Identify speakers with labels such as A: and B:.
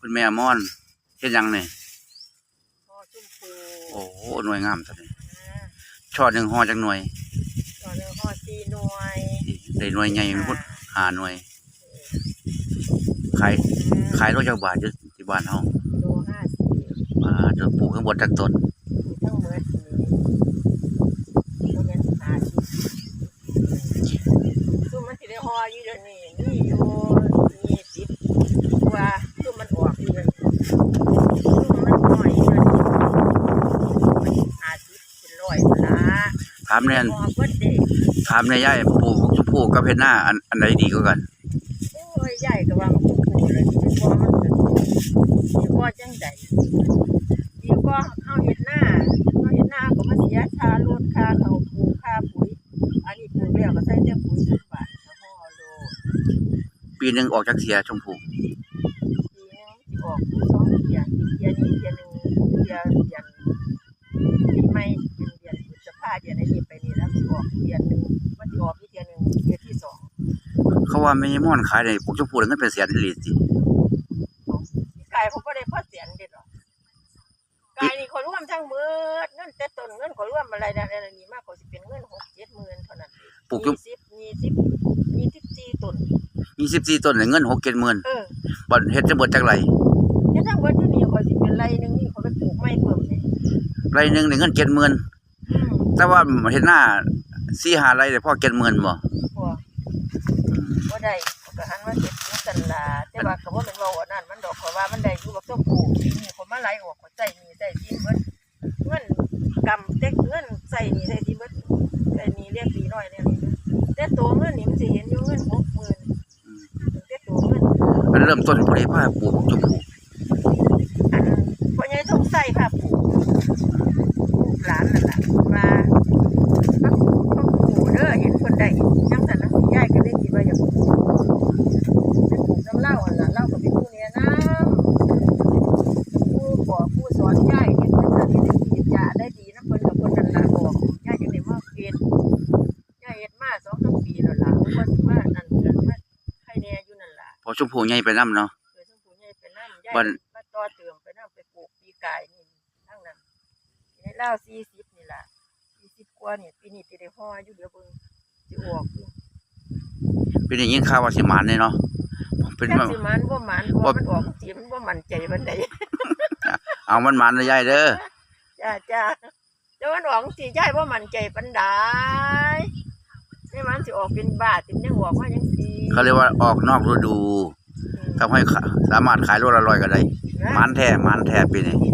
A: คุณแม่ม่อนเฮ็ดหยังนี่
B: พอชุ่มปู
A: โอ้โหหน่วยงามซะนี่
B: อ่า
A: ช่อหนึงห่อจักหน่วย
B: ต่อเรื่องหอซีหน่วย
A: ได้หน่วยใหญ่มันพุดหาหน่วย ขายขายโลจักบาทอยู่ที่บ้านเฮา
B: โลห้าสิบ
A: มาเดี๋ยวปลูกข้างบนจักต้น
B: มีทั้งเมื่อนี้โรงเรียนหาสิบซุ่มมันสิได้ห ออยู่เดี๋ยวนี้นี่อยู่ยี่สิบกว่าซุ่มมันออกอยู่เดี๋ยวนี้ซุ่มมันน้อยอยู่เดี๋ยวนี้หาสิบเป็นร้อยพุ่นละ
A: ถามแน่น
B: หอเบิดเด็ก
A: ถามแน่ยายปลูกชมพู่กับเฮ็ดหน้าอันอันใดดีกว่ากัน
B: โอ้ยใหญ่ก็ว่ามันปูเลยดีกว่ามันเกิดดีกว่าจังใดดีกว่าเอาเห็ดหน้าเอาเห็ดหน้าก็มาเสียค่ารถค่าเขาปลูกค่าปุ๋ย อันนี้ปลูกแล้วก็ใส่แต่ปุ๋ยสิบบาทก็ห่อโล
A: ปีหนึ่งออกจักเสียชมพู่
B: ปีหนึงสิออกสองเทียเทียนี้เทียหนึ่งเทียเดือนปีใหม่เป็นเดือนพฤษภาเดือนนี้ไปนี่แล้วสิออกเทียหนึ่งมันสิออกอีกเทียหนึ่งเทียที่สอง
A: เขาว่าแม่ม่อนขายได้ปลูกชมพู่ได้เงินเป็นแสนอีหลีสิ
B: กายเขาก็ได้พ่อเสียนเด็ดหรอกกายนี่เขาร่วมทั้งมืดเงินแต่ต้นเงินเขาร่วมอะไรนะอะไรนี่มากกว่าสิเป็นเงินหกเจ็ดหมื่นเท่านั้น
A: ปลูกชม
B: ยี่สิบยี่สิบยี่สิบสี่ต้น
A: 24ต้นได้เงิน6 7หมื่น
B: เออ
A: บ่เฮ็ดจะเบิดจักไร
B: เนี่ยทั้งหมดที่นี่เขาสิเป็นไรหนึงนี่เขาไปปลูกไม้เพิ่มเลย
A: ไรหนึงได้เงิน7หมื่น
B: อืม
A: แต่ว่าเฮ็ดหน้า4 5ไรได้พอ7หมื่นบ่
B: พอบ่ได้เขาก็หันมาเก็บนักกันลาแต่ว่าก็บ่แม่นว่าอันนั้นมันดอกเพราะว่ามันได้อยู่กับต้นปลูกปีนี้เขามาไล่ออกเขาใส่นี่ใส่ที่เบิดเงินกำเต็กเงินใส่นี่ใส่ที่เบิดใส่นี่เรียกปีน้อยเนี่ยแต่ตัวเงินนี่มันสิเห็นอยู่เงิน60,000แต่ตัวเงิน
A: อัน เริ่มต้นผู้ใดพาปลูกชม
B: พ่อใหญ่ต้องใส่ผ้าปูลูกหลานนั่นแหละมาพักพักปูเด้อเห็นคนใดจังสันนักยายก็เลยคิดว่าอย่าปลูกเป็นปลูกน้ำเหล้าอันละเหล้าก็เป็นผู้เนี้ยน้ำผู้ขอผู้สอนยายเห็นเพิ่นจะได้ดีจะได้ดีนะเพิ่นกับเพิ่นนั่นล่ะบอกยายจังได้มาเฮ็ดยายเฮ็ดมาสองสามปีแล้วล่ะว่าสิมานั่นกันมาใครแน่อยู่นั่นล่ะ
A: พอ ชมพู่ใหญ่ไปนํเนาะ
B: เคยชมพูใหญ่ไปนั่งยาย
A: วัน
B: มาต่อเติมไปนั่งไปปลูกปีกายนี่ทั้งนั้นในเล่าวสี่สิบนี่ล่ะสี่สิบกว่านี่ปีนี้ปีได้ห่ออยู่เดี๋ยวเบิ่งสิออกอยู่
A: เป็นอย่างนี้ข่าวว่าสิหมานเลยเนาะเป็น
B: จัก
A: ว่า
B: สิมันบ่มันเพราะมันออกสีมันบ่มั่นใจบันได
A: เอามันหมานเลยยายเด้อ
B: จ้าจ้าแต่มันออกสียายบ่มั่นใจปานใดนี่มันสิออกเป็นบาทเป็นยังออกมาจังซี่
A: เขาเรียกว่าออกนอกฤดูทำให้ขาสามารถขายโลละร้อยก็ได้หมานแท้หมานแท้ปีนี้
B: นี่